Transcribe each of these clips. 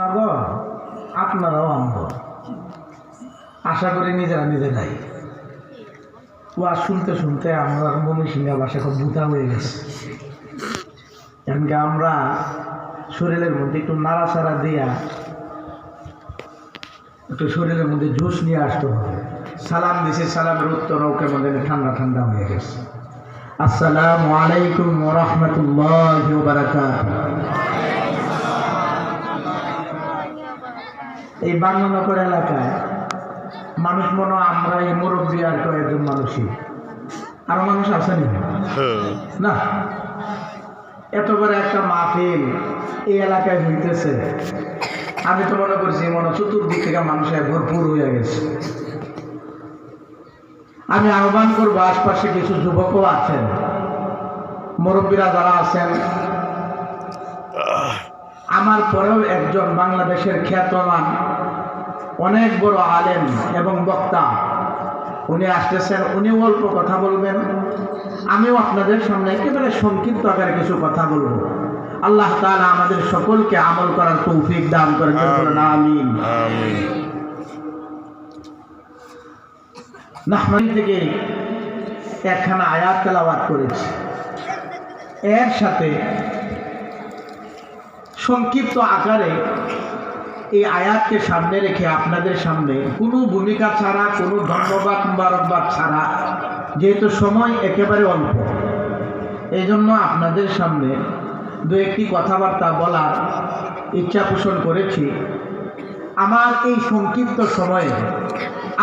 আপনারও, আপনারাও আমগো আশা করি নিজেরা নিজেরাই ওয়াজ শুনতে শুনতে আমরা সিংহা বাসা খুব বুতা হয়ে গেছে। এমনকি আমরা শরীরের মধ্যে একটু নাড়াচাড়া দিয়া একটু শরীরের মধ্যে জুস নিয়ে আসতে হবে। সালাম দিছে, সালামের উত্তর ওকে মধ্যে ঠান্ডা ঠান্ডা হয়ে গেছে। আসসালামু আলাইকুম ওরহমতুল্লাহ বারাকাত এই বাংলানগর এলাকায় মানুষ মনে হয় আমরা এই মুরব্বী আর কয়েকজন মানুষই। আরও মানুষ আসেনি না? এত বড় একটা মাহফিল এই এলাকায় হইতেছে। আমি তো মনে করছি মনে চতুর্দিক থেকে মানুষের ভরপুর হয়ে গেছে। আমি আহ্বান করব আশপাশে কিছু যুবকও আছেন। মুরব্বীরা যারা আছেন আমার পরেও একজন বাংলাদেশের খ্যাতমান অনেক বড় আলেম এবং বক্তা। উনি আসতেছেন উনি অল্প কথা বলবেন। আমিও আপনাদের সামনে একেবারে সংক্ষিপ্ত আকারে কিছু কথা বলব। আল্লাহ তাআলা আমাদের সকলকে আমল করার তৌফিক দান করেন। আমিন। থেকে একখানা আয়াত তেলাওয়াত করেছি। এর সাথে সংক্ষিপ্ত আকারে এই আয়াতকে সামনে রেখে আপনাদের সামনে কোনো ভূমিকা ছাড়া, কোনো ধন্যবাদ মুবারকবাদ ছাড়া, যেহেতু সময় একেবারে অল্প এই জন্য আপনাদের সামনে দু একটি কথাবার্তা বলার ইচ্ছা পোষণ করেছি। আমার এই সংক্ষিপ্ত সময়ে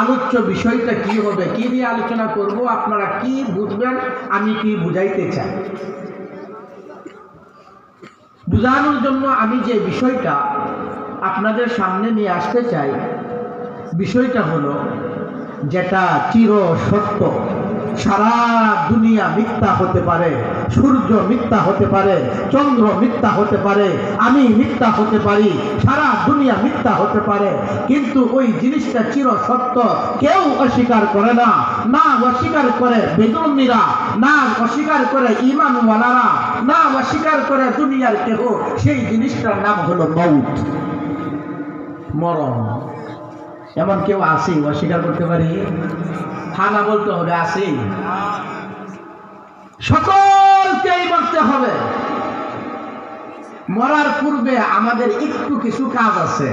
আলোচ্য বিষয়টা কি হবে, কি নিয়ে আলোচনা করব, আপনারা কি বুঝবেন, আমি কি বুঝাইতে চাই? বোঝানোর জন্য আমি যে বিষয়টা আপনাদের সামনে নিয়ে আসতে চাই, বিষয়টা হলো যেটা চির সত্য সারা দুনিয়া মিথ্যা হতে পারে, সূর্য মিথ্যা হতে পারে, চন্দ্র মিথ্যা হতে পারে, আমি মিথ্যা হতে পারি, সারা দুনিয়া মিথ্যা হতে পারে, কিন্তু ওই জিনিসটা চির সত্য, কেউ অস্বীকার করে না না অস্বীকার করে বেদনীরা না অস্বীকার করে ইমানওয়ালারা না অস্বীকার করে দুনিয়ার কেহ, সেই জিনিসটার নাম হলো মৌত। মরণ। এমন কেউ আসি অস্বীকার করতে পারি? থানা বলতে হবে আসি সকলকেই বলতে হবে, মরার পূর্বে আমাদের একটু কিছু কাজ আছে।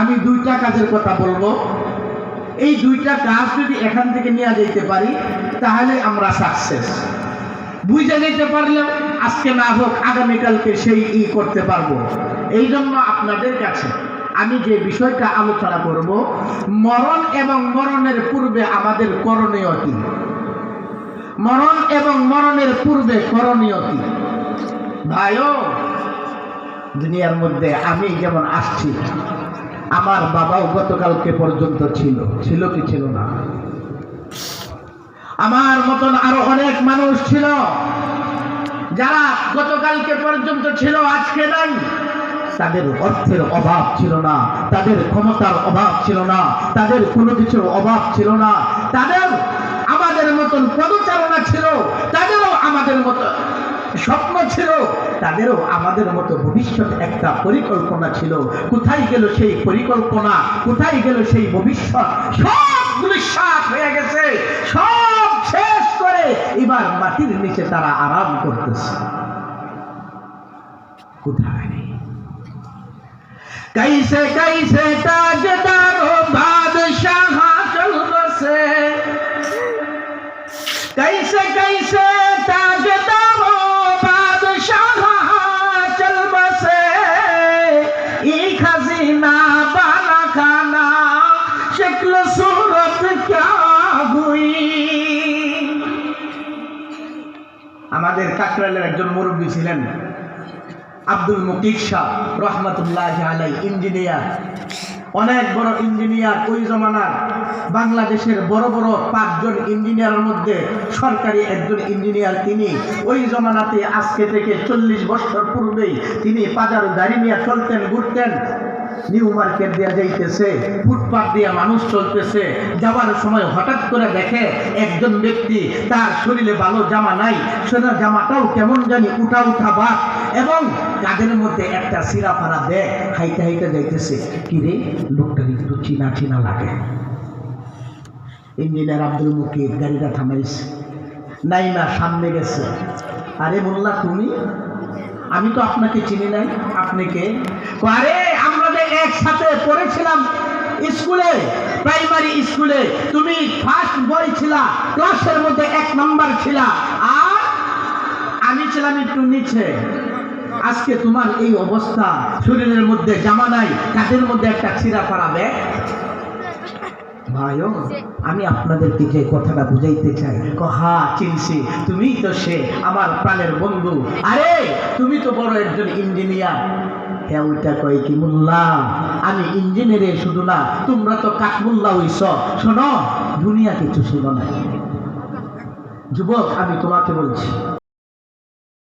আমি দুইটা কাজের কথা বলব। এই দুইটা কাজ যদি এখান থেকে নিয়ে যেতে পারি, তাহলে আমরা সাকসেস বুঝে যেতে পারলেও আজকে না হোক, আগামীকালকে সেই ই করতে পারব। এই জন্য আপনাদের কাছে আমি যে বিষয়টা আলোচনা করব, মরণ এবং মরণের পূর্বে আমাদের করণীয় কি? মরণ এবং মরণের পূর্বে করণীয় কি? ভাইও, দুনিয়ার মধ্যে আমি যেমন আসছি, আমার বাবাও গতকালকে পর্যন্ত ছিল। ছিল কি ছিল না? আমার মতন আরও অনেক মানুষ ছিল, যারা গতকালকে পর্যন্ত ছিল, আজকে নাই। তাদের অর্থের অভাব ছিল না। তাদের ক্ষমতার অভাব ছিল না। তাদের কোনো কিছুর অভাব ছিল না। তাদের আমাদের মতন পদচারণা ছিল। তাদেরও আমাদের মতো স্বপ্ন ছিল। তাদেরও আমাদের মতো ভবিষ্যৎ একটা পরিকল্পনা ছিল। কোথায় গেল সেই পরিকল্পনা? কোথায় গেল সেই ভবিষ্যৎ? সব দুঃশ্বাস হয়ে গেছে। সব শেষ করে এবার মাটির নিচে তারা আরাম করতেছে। কোথায়? कैसे कैसे ताजदारो बादशाह चल बसे कैसे कैसे ताजदारो बादशाह चल बसे ई खजीना बाला खाना शक्ल सूरत क्या हुई আমাদের কাকরালের একজন মুরব্বী ছিলেন আব্দুল মুকির শাহ রহমতুল্লাহ আলাই ইঞ্জিনিয়ার। অনেক বড় ইঞ্জিনিয়ার ওই জমানার। বাংলাদেশের বড় বড় পাঁচজন ইঞ্জিনিয়ারের মধ্যে সরকারি একজন ইঞ্জিনিয়ার তিনি। ওই জমানাতে আজকে থেকে চল্লিশ বছর পূর্বেই তিনি পাজারো গাড়ি নিয়ে চলতেন, ঘুরতেন। নিউ মার্কেট দিয়া যাইতেছে ফুটপাথ দিয়া মানুষ চলতেছে। যাওয়ার সময় হঠাৎ করে দেখে একজন ব্যক্তি, তার শরীরে ভালো জামা নাই সেটা জামাটাও কেমন জানি উঠা উঠা ভাব এবং কাঁধের মধ্যে একটা সিরা ফারা দেয় হাইতে হাইতে যাইতেছে। কিরে লোকটার একটু চিনা চিনা লাগে। ইঞ্জিনিয়ার আব্দুল মুকির গাড়িটা থামাইছে। নাই না সামনে গেছে। আরে মোল্লা, তুমি? আমি তো আপনাকে চিনি নাই। আপনি কে, আরে! একসাথে পড়েছিলাম স্কুলে প্রাইমারি স্কুলে। তুমি ফার্স্ট বয় ছিলা ক্লাসের মধ্যে এক নাম্বার ছিলা। আর আমি ছিলাম একটু নিচে। আজকে তোমার এই অবস্থা, শরীরের মধ্যে জামা নাই, কাঁধের মধ্যে একটা ছিঁড়া পাড়া ব্যাগ। ভাইও, আমি আপনাদেরকে যে কথাটা বুঝাইতে চাই। কহা চিনছি তুমি তো সে আমার প্রাণের বন্ধু। আরে, তুমি তো বড় একজন ইঞ্জিনিয়ার হ্যাঁ উল্টা কয় কি মোল্লা? আমি ইঞ্জিনিয়ারে শুধু না, তোমরা তো কাকমুল্লা হইছ। শোনো, দুনিয়া কিছু ছিল না। যুবক, আমি তোমাকে বলছি